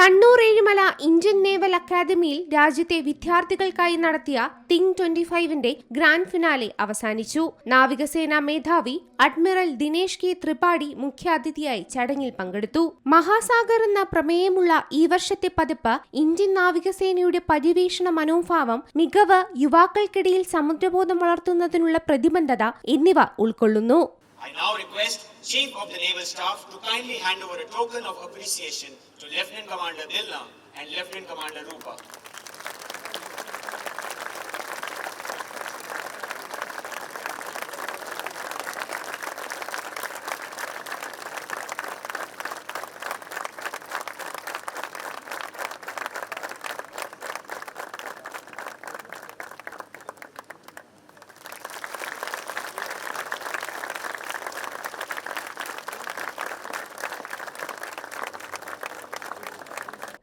Kannur Ezhimala Indian naval അക്കാദമിയിൽ രാജ്യത്തെ വിദ്യാർത്ഥികൾക്കായി നടത്തിയ തിങ് ട്വന്റി ഫൈവിന്റെ ഗ്രാൻഡ് ഫിനാലെ അവസാനിച്ചു. നാവികസേനാ മേധാവി അഡ്മിറൽ ദിനേഷ് കെ ത്രിപാഠി മുഖ്യാതിഥിയായി ചടങ്ങിൽ പങ്കെടുത്തു. മഹാസാഗർ എന്ന പ്രമേയമുള്ള ഈ വർഷത്തെ പതിപ്പ് ഇന്ത്യൻ നാവികസേനയുടെ പര്യവേഷണ മനോഭാവം മികവ് യുവാക്കൾക്കിടയിൽ സമുദ്രബോധം വളർത്തുന്നതിനുള്ള പ്രതിബദ്ധത എന്നിവ ഉൾക്കൊള്ളുന്നു. I now request Chief of the Naval Staff to kindly hand over a token of appreciation to Lieutenant Commander Dilna and Lieutenant Commander Rupa.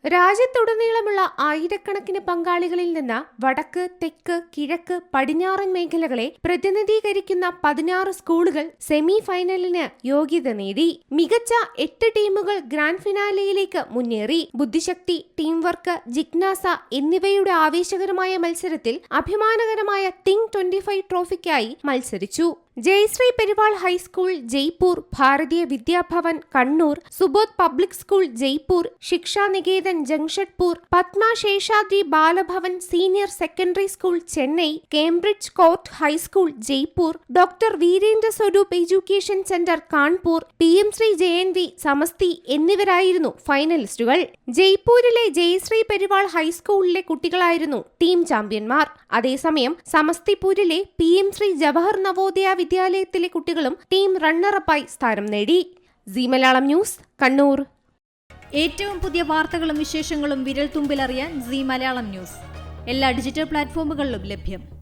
രാജ്യത്തുടനീളമുള്ള ആയിരക്കണക്കിന് പങ്കാളികളിൽ നിന്ന് വടക്ക് തെക്ക് കിഴക്ക് പടിഞ്ഞാറൻ മേഖലകളെ പ്രതിനിധീകരിക്കുന്ന പതിനാറ് സ്കൂളുകൾ സെമി ഫൈനലിന് യോഗ്യത നേടി. മികച്ച എട്ട് ടീമുകൾ ഗ്രാൻഡ് ഫിനാലയിലേക്ക് മുന്നേറി. ബുദ്ധിശക്തി ടീം വർക്ക് ജിജ്ഞാസ എന്നിവയുടെ ആവേശകരമായ മത്സരത്തിൽ അഭിമാനകരമായ തിങ് ട്വന്റി ഫൈവ് ട്രോഫിക്കായി മത്സരിച്ചു. Jayashree Peruval high school Jaipur Bharatiya Vidyabhavan Kannur Subodh public school Jaipur Shikshaniketan Jamshedpur Padma Seshadri Balabhavan senior secondary school Chennai Cambridge court high school Jaipur doctor Virendra Swarup education centre Kanpur P M Shri J N V Samasti എന്നിവരായിരുന്നു ഫൈനലിസ്റ്റുകൾ. ജയ്പൂരിലെ ജയശ്രീ പെരുവാൾ ഹൈസ്കൂളിലെ കുട്ടികളായിരുന്നു team ചാമ്പ്യന്മാർ. അതേസമയം സമസ്തിപൂരിലെ P M Shri Jawahar Navodaya വിദ്യാലയത്തിലെ കുട്ടികളും team റണ്ണറപ്പായി സ്ഥാനം നേടി. C Malayalam news Kannur. ഏറ്റവും പുതിയ വാർത്തകളും വിശേഷങ്ങളും വിരൽ തുമ്പിലറിയാൻ സി മലയാളം ന്യൂസ്. എല്ലാ ഡിജിറ്റൽ പ്ലാറ്റ്ഫോമുകളിലും ലഭ്യം.